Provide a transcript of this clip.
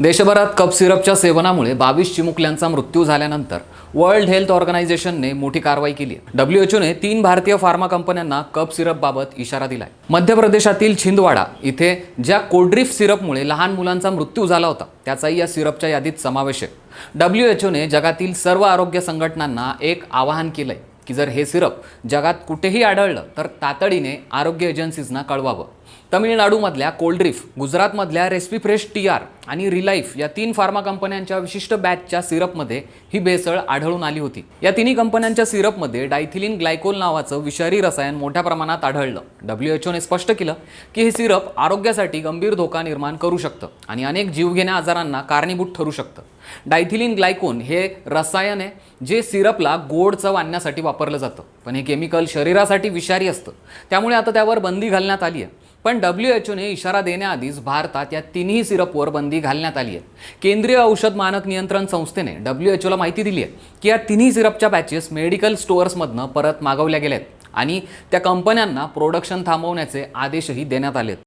देशभरात कप सिरपच्या सेवनामुळे बावीस चिमुकल्यांचा मृत्यू झाल्यानंतर वर्ल्ड हेल्थ ऑर्गनायझेशनने मोठी कारवाई केली आहे. डब्ल्यू एच ओने तीन भारतीय फार्मा कंपन्यांना कप सिरपबाबत इशारा दिलाय. मध्य प्रदेशातील छिंदवाडा इथे ज्या कोड्रिफ सिरपमुळे लहान मुलांचा मृत्यू झाला होता त्याचाही या सिरपच्या यादीत समावेश आहे. डब्ल्यू एच ओने जगातील सर्व आरोग्य संघटनांना एक आवाहन केलंय. की जर हे सिरप जगात कुठेही आढळलं तर तातडीने आरोग्य एजन्सीजना कळवावं. तमिळनाडूमधल्या कोल्ड्रिफ गुजरातमधल्या रेस्पी फ्रेश टी आर आणि रिलाईफ या तीन फार्मा कंपन्यांच्या विशिष्ट बॅचच्या सिरपमध्ये ही भेसळ आढळून आली होती. या तिन्ही कंपन्यांच्या सिरपमध्ये डायथिलिन ग्लायकोल नावाचं विषारी रसायन मोठ्या प्रमाणात आढळलं. डब्ल्यू एच ओने स्पष्ट केलं की हे सिरप आरोग्यासाठी गंभीर धोका निर्माण करू शकतं आणि अनेक जीवघेण्या आजारांना कारणीभूत ठरू शकतं. डायथिलिन ग्लायकोन हे रसायन आहे जे सिरपला गोड चव आणण्यासाठी वापरलं जातं. पण हे केमिकल शरीरासाठी विषारी असतं. त्यामुळे आता त्यावर बंदी घालण्यात आली आहे. पण डब्ल्यू एच ओने इशारा देण्याआधीच भारतात या तिन्ही सिरपवर बंदी घालण्यात आली आहे. केंद्रीय औषध मानक नियंत्रण संस्थेने डब्ल्यू एच ओला माहिती दिली आहे की या तिन्ही सिरपच्या बॅचेस मेडिकल स्टोअर्समधनं परत मागवल्या गेल्या आहेत आणि त्या कंपन्यांना प्रोडक्शन थांबवण्याचे आदेशही देण्यात आले आहेत.